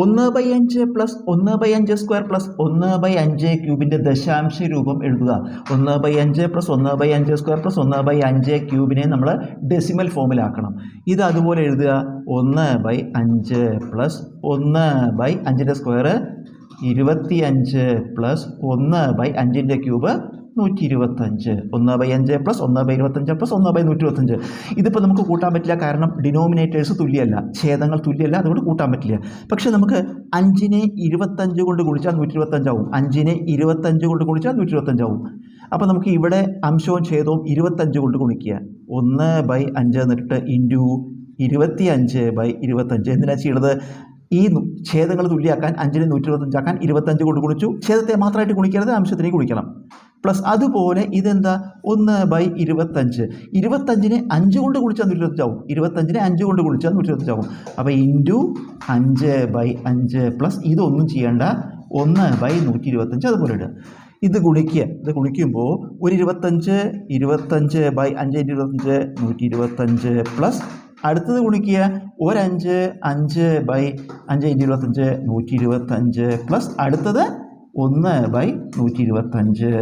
ഒന്ന് ബൈ അഞ്ച് പ്ലസ് ഒന്ന് ബൈ അഞ്ച് സ്ക്വയർ പ്ലസ് ഒന്ന് ബൈ അഞ്ച് ക്യൂബിന്റെ ദശാംശ രൂപം എഴുതുക. ഒന്ന് ബൈ അഞ്ച് പ്ലസ് ഒന്ന് ബൈ അഞ്ച് സ്ക്വയർ പ്ലസ് ഒന്ന് ബൈ അഞ്ച് ക്യൂബിനെ നമ്മൾ ഡെസിമൽ ഫോമിലാക്കണം ഇത് അതുപോലെ എഴുതുക. ഒന്ന് ബൈ അഞ്ച് പ്ലസ് ഒന്ന് ബൈ അഞ്ചിന്റെ സ്ക്വയർ ഇരുപത്തി അഞ്ച് പ്ലസ് ഒന്ന് ബൈ അഞ്ചിന്റെ ക്യൂബ് നൂറ്റി ഇരുപത്തഞ്ച് ഒന്ന് ബൈ അഞ്ച് പ്ലസ് ഒന്ന് ബൈ ഇരുപത്തഞ്ച് പ്ലസ് ഒന്ന് ബൈ നൂറ്റി ഇരുപത്തഞ്ച് ഇതിപ്പോൾ നമുക്ക് കൂട്ടാൻ പറ്റില്ല കാരണം ഡിനോമിനേറ്റേഴ്സ് തുല്യമല്ല ഛേദങ്ങൾ തുല്യമല്ല അതുകൊണ്ട് കൂട്ടാൻ പറ്റില്ല. പക്ഷേ നമുക്ക് അഞ്ചിനെ ഇരുപത്തഞ്ച് കൊണ്ട് ഗുണിച്ചാൽ നൂറ്റി ഇരുപത്തഞ്ചാവും അഞ്ചിനെ ഇരുപത്തഞ്ച് കൊണ്ട് ഗുണിച്ചാൽ നൂറ്റി ഇരുപത്തഞ്ചാവും അപ്പോൾ നമുക്ക് ഇവിടെ അംശവും ഛേദവും ഇരുപത്തഞ്ച് കൊണ്ട് ഗുണിക്കുക. ഒന്ന് ബൈ അഞ്ച് എന്നിട്ട് ഇന്റു ഇരുപത്തി അഞ്ച് ബൈ ഇരുപത്തഞ്ച്. എന്തിനാ ചെയ്യണത്? ഈ ഛേദങ്ങൾ തുല്യമാക്കാൻ അഞ്ചിനെ നൂറ്റി ഇരുപത്തഞ്ചാക്കാൻ ഇരുപത്തഞ്ച് കൊണ്ട് ഗുണിച്ചു. ഛേദത്തെ മാത്രമായിട്ട് ഗുണിക്കരുത് അംശത്തിനെ ഗുണിക്കണം. പ്ലസ് അതുപോലെ ഇതെന്താ? ഒന്ന് ബൈ ഇരുപത്തഞ്ച്. ഇരുപത്തഞ്ചിനെ അഞ്ച് കൊണ്ട് കുളിച്ചാൽ നൂറ്റി ഇരുപത്തഞ്ചാവും ഇരുപത്തഞ്ചിനെ അഞ്ച് കൊണ്ട് കുളിച്ചാൽ നൂറ്റി ഇരുപത്തഞ്ചാവും അപ്പോൾ ഇന്റു അഞ്ച് ബൈ അഞ്ച് പ്ലസ് ഇതൊന്നും ചെയ്യേണ്ട. ഒന്ന് ബൈ നൂറ്റി ഇരുപത്തഞ്ച് അതുപോലെ ഇടുക. ഇത് ഗുണിക്കുക. ഇത് ഗുണിക്കുമ്പോൾ ഒരു ഇരുപത്തഞ്ച് ഇരുപത്തഞ്ച് ബൈ അഞ്ച് ഇരുപത്തഞ്ച് നൂറ്റി ഇരുപത്തഞ്ച് പ്ലസ് അടുത്തത് ഗുണിക്കുക. ഒരഞ്ച് അഞ്ച് ബൈ അഞ്ച് ഇരുപത്തഞ്ച് നൂറ്റി ഇരുപത്തഞ്ച് പ്ലസ് അടുത്തത് ഒന്ന് ബൈ നൂറ്റി ഇരുപത്തഞ്ച്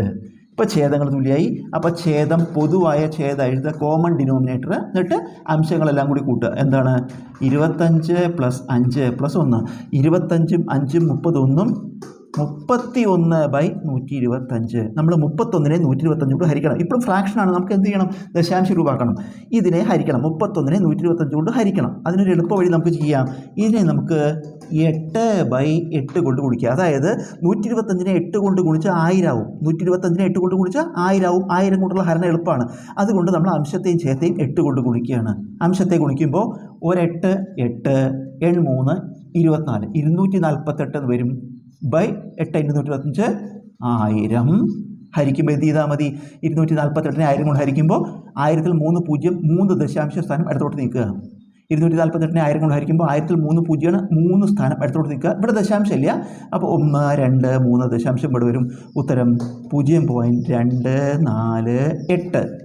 ഇപ്പോൾ ഛേദങ്ങൾ തുല്യമായി അപ്പോൾ ഛേദം പൊതുവായ ഛേദം എഴുതുക കോമൺ ഡിനോമിനേറ്റർ എന്നിട്ട് അംശങ്ങളെല്ലാം കൂടി കൂട്ടുക. എന്താണ്? ഇരുപത്തഞ്ച് പ്ലസ് അഞ്ച് പ്ലസ് ഒന്ന്. ഇരുപത്തഞ്ചും അഞ്ചും മുപ്പതൊന്നും മുപ്പത്തി ഒന്ന് ബൈ നൂറ്റി ഇരുപത്തഞ്ച് നമ്മൾ മുപ്പത്തൊന്നിനെ നൂറ്റി ഇരുപത്തഞ്ച് കൊണ്ട് ഹരിക്കണം. ഇപ്പോഴും ഫ്രാക്ഷനാണ് നമുക്ക് എന്ത് ചെയ്യണം? ദശാംശ രൂപമാക്കണം ഇതിനെ ഹരിക്കണം. മുപ്പത്തൊന്നിനെ നൂറ്റി ഇരുപത്തഞ്ച് കൊണ്ട് ഹരിക്കണം. അതിനൊരു എളുപ്പ വഴി നമുക്ക് ചെയ്യാം. ഇതിനെ നമുക്ക് എട്ട് ബൈ എട്ട് കൊണ്ട് ഗുണിക്കുക അതായത് നൂറ്റി ഇരുപത്തഞ്ചിനെ എട്ട് കൊണ്ട് ഗുണിച്ചാൽ ആയിരം ആവും നൂറ്റി ഇരുപത്തഞ്ചിനെ എട്ട് കൊണ്ട് ഗുണിച്ചാൽ ആയിരം ആവും ആയിരം കൊണ്ടുള്ള ഹരണം എളുപ്പമാണ്. അതുകൊണ്ട് നമ്മൾ അംശത്തെയും ഛേദത്തെയും എട്ട് കൊണ്ട് ഗുണിക്കുകയാണ്. അംശത്തെ ഗുണിക്കുമ്പോൾ ഒരെട്ട് എട്ട് എൺ മൂന്ന് ഇരുപത്തിനാല്. ഇരുന്നൂറ്റി നാൽപ്പത്തെട്ട് വരും. ബൈ എട്ട് ഇരുന്നൂറ്റി ഇരുപത്തഞ്ച് ആയിരം. ഹരിക്കുമ്പോൾ എന്ത് ചെയ്താൽ മതി? ഇരുന്നൂറ്റി നാൽപ്പത്തെട്ടിനെ ആയിരം കൊണ്ട് ഹരിക്കുമ്പോൾ ആയിരത്തിൽ മൂന്ന് പൂജ്യം മൂന്ന് ദശാംശ സ്ഥാനം ഇടത്തോട്ട് നിൽക്കുക ഇരുന്നൂറ്റി നാൽപ്പത്തെട്ടിനെ ആയിരം കൊണ്ട് ഹരിക്കുമ്പോൾ ആയിരത്തിൽ മൂന്ന് പൂജ്യമാണ് മൂന്ന് സ്ഥാനം ഇടത്തോട്ട് നിൽക്കുക ഇവിടെ ദശാംശം ഇല്ല. അപ്പോൾ ഒന്ന് രണ്ട് മൂന്ന് ദശാംശം ഇവിടെ വരും. ഉത്തരം പൂജ്യം പോയിന്റ് രണ്ട് നാല് എട്ട്.